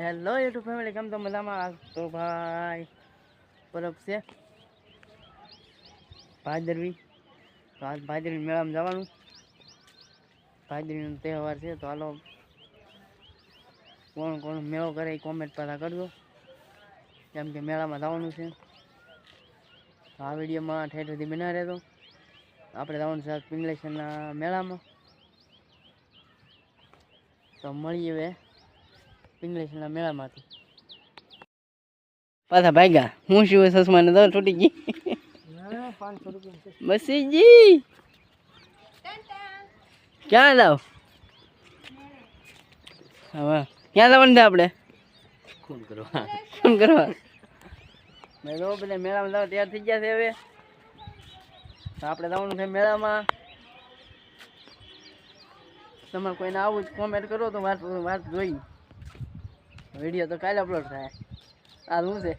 Hello YouTube family કેમ તો મજામાં? તો ભાઈ, પરબ છે. ભાદરવી તો આજ ભાદરવી મેળામાં જવાનું. ભાદરવીનો તહેવાર છે, તો હાલો કોણ કોણ મેળો કરે કોમેન્ટ પહેલાં કરજો. કેમ કે મેળામાં જવાનું છે. તો આ વિડીયોમાં ઠેઠ સુધી બના રહેતો આપણે જવાનું છે આજ મેળામાં. તો મળીએ હવે. પિંગલેશ્વરના મેળામાંથી પાછા ભાગ્યા. હું શું સસમાને દવા તૂટી ગઈ? બસીજી ક્યાં જાવ હવે. ક્યાં જવાનું છે આપણે ફોન કરવા. ફોન કરવા. મેં જો બધા મેળામાં જાવ તૈયાર થઈ ગયા છે હવે. આપણે જવાનું છે મેળામાં. તમારે કોઈને આવું જ કોમેન્ટ કરો તો વાત વાત જોઈ. વીડિયો તો કાલે અપલોડ થાય. આ શું છે?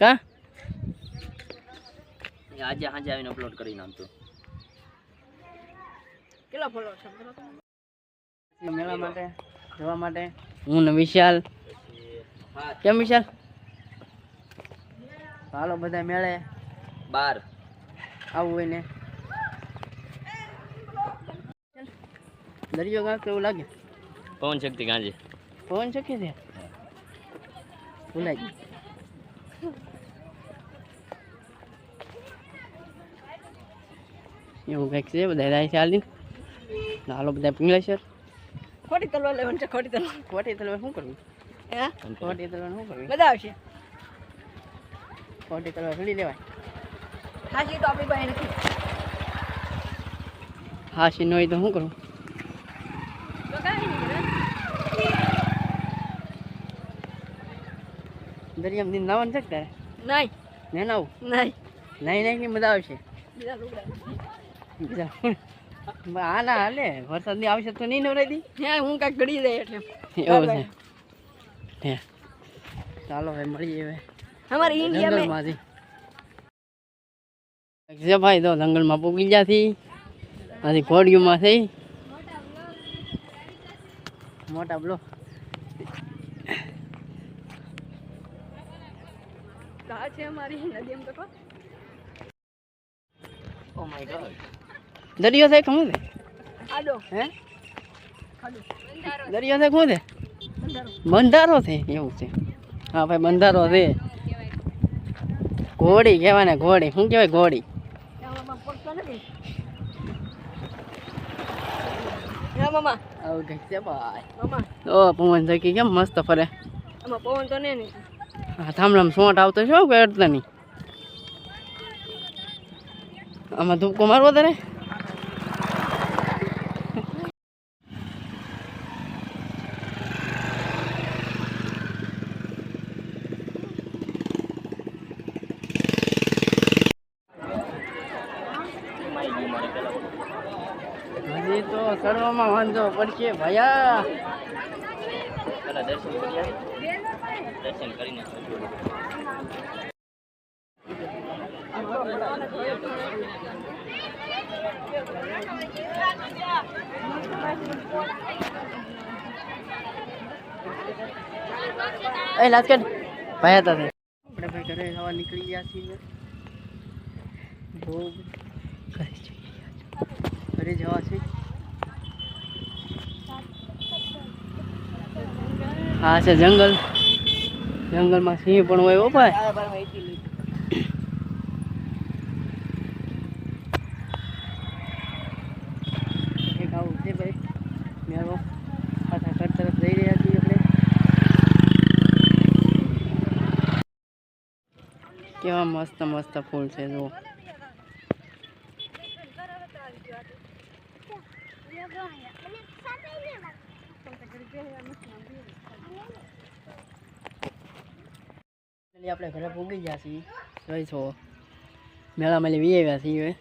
કા? આજે સાંજે આવીને અપલોડ કરી નાખતો કેટલા ફોલો મેળા માટે જવા માટે. હું ને વિશાલ. કેમ વિશાલ? હાલો બધા મેળે. બાર. આવું હોય ને. દરિયો કાંક એવું લાગે. પવન શક્તિ ગાંધી. પવન શક્તિ છે? ભૂલાઈ ગયું. એવું કંઈક છે બધા રાય છે હાલી બધા પિંગલેશ્વર ખોટી તલવાર લેવાનું છે ખોટી તલવાર. ખોટી તલવાર શું કરવું? હે? ખોટી તલવાર શું કરવું? બધા આવશે. ખોટી તલવાર ફેડી લેવાય. હાશી તો આપણી પાસે નથી. હા શી હોય તો શું કરું તો કાંઈ નહીં કરે દરિયામાં દિન નાવાનું છે તારે? નહીં. ને નાવું નહીં નહીં નહીં ની મજા આવશે. હા ના હાલે. વરસાદની આવશે તો નહીં નવરાઈ દી. હે હું કાંઈક ગળી દે એટલે. એવું છે. હે. ચાલો ભાઈ મળીએ હવે. અમારી ઇન્ડિયા મેં ભાઈ તો જંગલમાં પૂગી ગયા થી હજી થઈ મોટા બ્લો. આ છે અમારી નદી એમ તો ઓ માય ગોડ દરિયો છે શું છે? આડો હે? ખાડો. દરિયો છે શું છે? બંધારો બંધારો છે એવું છે. હા ભાઈ બંધારો છે. ઘોડી કહેવાય ને ઘોડી. શું કહેવાય ઘોડી? ઓ પવન થકી કેમ મસ્ત ફરે? પવન તો નહીં હા થાંભલામાં સોંટ આવતો છે કે અડતા નહીં. આમાં ધૂપકો મારવો તારે? હજી તો ચડવામાં વાંધો પડશે ભયા. દર્શન કરી આવી દર્શન કરી એ લાજકન. ભાઈ હતા તે આપણે ભાઈ ઘરે જવા નીકળી ગયા છીએ. બહુ ઘરે. ઘરે જવા છે. હા છે જંગલ. જંગલમાં સિંહ પણ હોય હો ભાઈ. કેવા મસ્ત મસ્ત ફૂલ છે જુઓ આપણે ઘરે પૂગી ગયા છીએ. જોઈ છો. મેળામાં વી આવ્યા છીએ